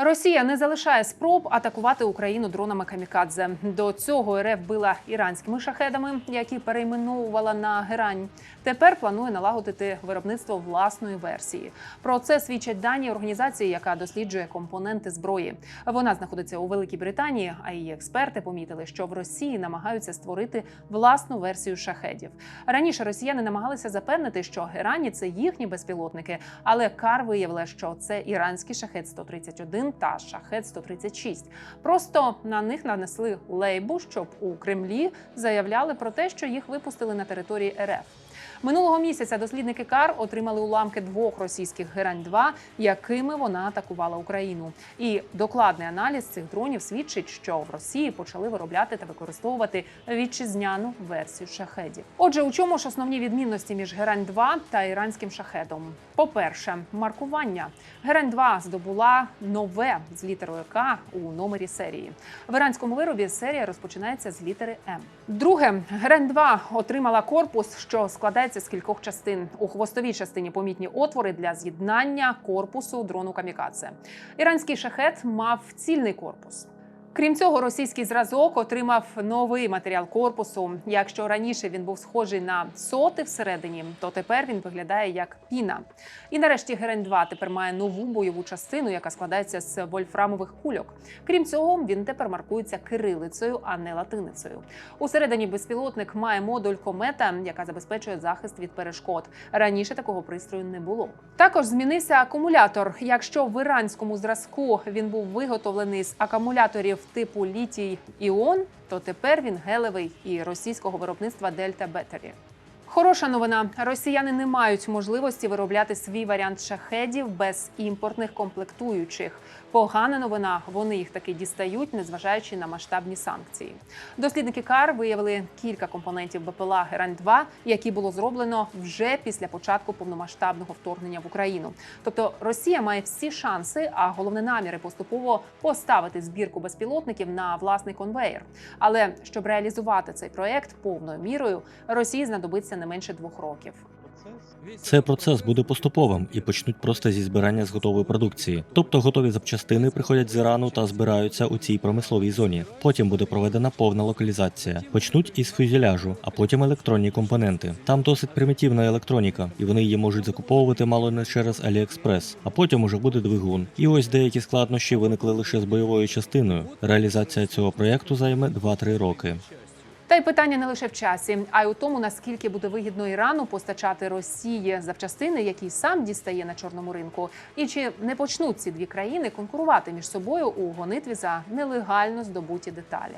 Росія не залишає спроб атакувати Україну дронами камікадзе. До цього РФ била іранськими шахедами, які перейменовувала на герань. Тепер планує налагодити виробництво власної версії. Про це свідчать дані організації, яка досліджує компоненти зброї. Вона знаходиться у Великій Британії, а її експерти помітили, що в Росії намагаються створити власну версію шахедів. Раніше росіяни намагалися запевнити, що герані це їхні безпілотники, але Кар виявила, що це іранський шахет 131 та шахет 136 Просто на них нанесли лейбу, щоб у Кремлі заявляли про те, що їх випустили на території РФ. Минулого місяця дослідники КАР отримали уламки двох російських герань 2 якими вона атакувала Україну. І докладний аналіз цих дронів свідчить, що в Росії почали виробляти та використовувати вітчизняну версію шахедів. Отже, у чому ж основні відмінності між герань 2 та іранським шахедом? По-перше, маркування герань 2 здобула нове з літерою К у номері серії. В іранському виробі серія розпочинається з літери М. Друге, герань 2 отримала корпус, що складається з кількох частин. У хвостовій частині помітні отвори для з'єднання корпусу дрону камікадзе. Іранський шахет мав цільний корпус. Крім цього, російський зразок отримав новий матеріал корпусу. Якщо раніше він був схожий на соти всередині, то тепер він виглядає як піна. І нарешті Герень 2 тепер має нову бойову частину, яка складається з вольфрамових кульок. Крім цього, він тепер маркується кирилицею, а не латиницею. Усередині безпілотник має модуль комета, яка забезпечує захист від перешкод. Раніше такого пристрою не було. Також змінився акумулятор. Якщо в іранському зразку він був виготовлений з акумуляторів типу літій іон, то тепер він гелевий і російського виробництва Дельта Бетері. Хороша новина: росіяни не мають можливості виробляти свій варіант шахедів без імпортних комплектуючих. Погана новина, вони їх таки дістають, незважаючи на масштабні санкції. Дослідники КАР виявили кілька компонентів БПЛА Герань 2 які було зроблено вже після початку повномасштабного вторгнення в Україну. Тобто Росія має всі шанси, а головне наміри поступово поставити збірку безпілотників на власний конвеєр. Але щоб реалізувати цей проект повною мірою, Росії знадобиться не менше двох років. Цей процес буде поступовим і почнуть просто зі збирання з готової продукції. Тобто готові запчастини приходять з Ірану та збираються у цій промисловій зоні. Потім буде проведена повна локалізація. Почнуть із фюзеляжу, а потім електронні компоненти. Там досить примітивна електроніка, і вони її можуть закуповувати мало не через AliExpress. А потім уже буде двигун. І ось деякі складнощі виникли лише з бойовою частиною. Реалізація цього проєкту займе 2-3 роки. Та й питання не лише в часі, а й у тому, наскільки буде вигідно Ірану постачати Росії запчастини, які сам дістає на чорному ринку, і чи не почнуть ці дві країни конкурувати між собою у гонитві за нелегально здобуті деталі.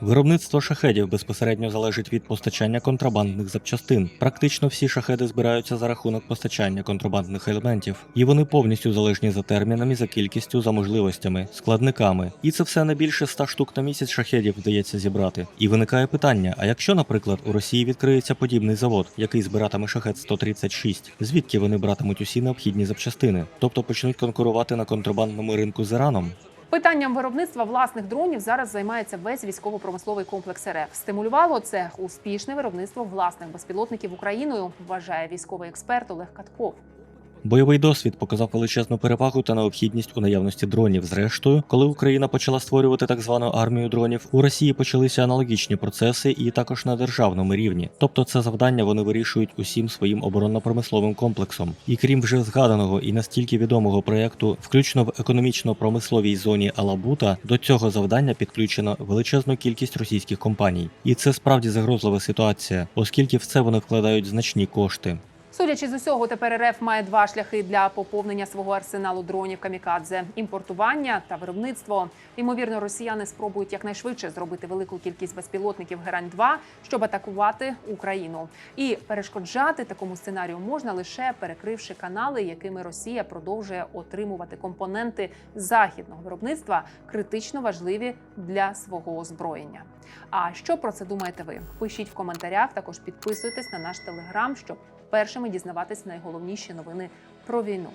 Виробництво шахедів безпосередньо залежить від постачання контрабандних запчастин. Практично всі шахеди збираються за рахунок постачання контрабандних елементів, і вони повністю залежні за термінами, за кількістю, за можливостями, складниками. І це все не більше 100 штук на місяць шахедів вдається зібрати. І виникає питання: а якщо, наприклад, у Росії відкриється подібний завод, який збиратиме шахет 136, звідки вони братимуть усі необхідні запчастини? Тобто почнуть конкурувати на контрабандному ринку з Іраном? Питанням виробництва власних дронів зараз займається весь військово-промисловий комплекс РФ. Стимулювало це успішне виробництво власних безпілотників Україною, вважає військовий експерт Олег Катков. Бойовий досвід показав величезну перевагу та необхідність у наявності дронів. Зрештою, коли Україна почала створювати так звану армію дронів, у Росії почалися аналогічні процеси і також на державному рівні. Тобто, це завдання вони вирішують усім своїм оборонно-промисловим комплексом. І крім вже згаданого і настільки відомого проєкту, включно в економічно-промисловій зоні Алабута, до цього завдання підключено величезну кількість російських компаній. І це справді загрозлива ситуація, оскільки в це вони вкладають значні кошти. Судячи з усього, тепер РФ має два шляхи для поповнення свого арсеналу дронів камікадзе: імпортування та виробництво. Ймовірно, росіяни спробують якнайшвидше зробити велику кількість безпілотників герань 2 щоб атакувати Україну. І перешкоджати такому сценарію можна лише перекривши канали, якими Росія продовжує отримувати компоненти західного виробництва, критично важливі для свого озброєння. А що про це думаєте ви? Пишіть в коментарях. Також підписуйтесь на наш телеграм, щоб першими дізнаватись найголовніші новини про війну.